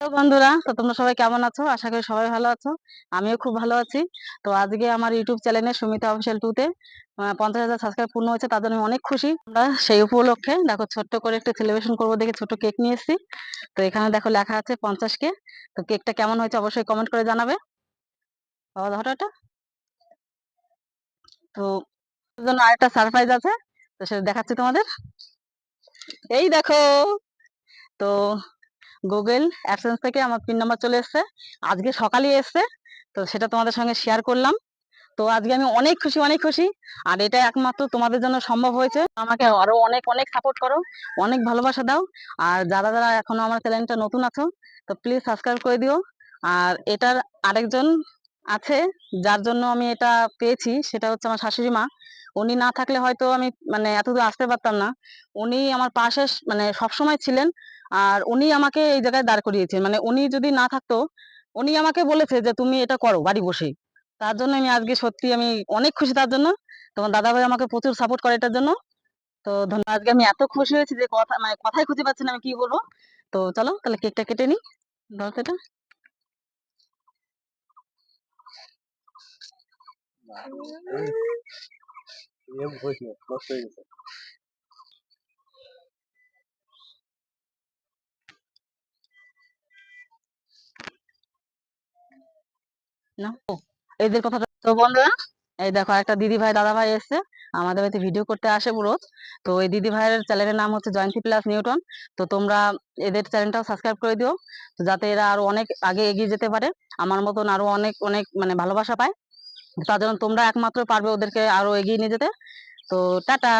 বন্ধুরা, তো তোমরা সবাই কেমন আছো? আশা করি সবাই ভালো আছো। আমিও খুব ভালো আছি। তো আজকে আমার ইউটিউব চ্যানেলে সুমিতা অফিসিয়াল টুতে পঞ্চাশ হাজার সাবস্ক্রাইব পূর্ণ হয়েছে, তার জন্য আমি অনেক খুশি। আমরা সেই উপলক্ষে, দেখো ছোট্ট করে একটু সেলিব্রেশন করব দেখে ছোট কেক নিয়ে এসেছি। তো এখানে দেখো লেখা আছে পঞ্চাশ কে। তো কেকটা কেমন হয়েছে অবশ্যই কমেন্ট করে জানাবে। বাবা তো জন্য আরেকটা সারপ্রাইজ আছে, তো সেটা দেখাচ্ছি তোমাদের। এই দেখো, তো গুগল অ্যাডসেন্স থেকে আমার পিন নাম্বার চলে এসেছে। আজকে সকালে এসেছে, তো সেটা তোমাদের সঙ্গে শেয়ার করলাম। তো আজকে আমি অনেক খুশি অনেক খুশি। আর এটা একমাত্র তোমাদের জন্য সম্ভব হয়েছে। আমাকে আরও অনেক অনেক সাপোর্ট করো, অনেক ভালোবাসা দাও। আর যারা যারা এখনও আমার চ্যানেলটা নতুন আছো, তো প্লিজ সাবস্ক্রাইব করে দিও। আর এটার আরেকজন আছে, যার জন্য আমি এটা পেয়েছি, সেটা হচ্ছে আমার শাশুড়ি মা। উনি না থাকলে হয়তো আমি মানে এতদূর আসতে পারতাম না। উনি আমার পাশে মানে সবসময় ছিলেন আর উনি আমাকে এই জায়গায় দাঁড় করিয়েছেন। মানে উনি যদি না থাকতো, উনি আমাকে বলেছে যে তুমি এটা করো বাড়ি বসে তার জন্য আমি আজকে সত্যি আমি অনেক খুশি তার জন্য। তোমার দাদা ভাই আমাকে প্রচুর সাপোর্ট করে এটার জন্য। তো ধন্যবাদ আজকে আমি এত খুশি হয়েছি যে কথা মানে কথাই খুঁজে পাচ্ছি না আমি কি বলব। তো চলো তাহলে কেকটা কেটে নিই। ধরো এটা এদের কথাটা তো বন্ধুরা এই দেখো, একটা দিদি ভাই দাদা ভাই এসছে। আমাদের বাড়িতে ভিডিও করতে আসে রোজ তো এই দিদি ভাইয়ের চ্যানেলের নাম হচ্ছে জয়ন্তী প্লাস নিউটন তো তোমরা এদের চ্যানেলটাও সাবস্ক্রাইব করে দিও। যাতে এরা আরও অনেক আগে এগিয়ে যেতে পারে। আমার মতন আরও অনেক অনেক মানে ভালোবাসা পায়। তার জন্য তোমরা একমাত্র পারবে ওদেরকে আরও এগিয়ে নিয়ে যেতে। তো টাটা।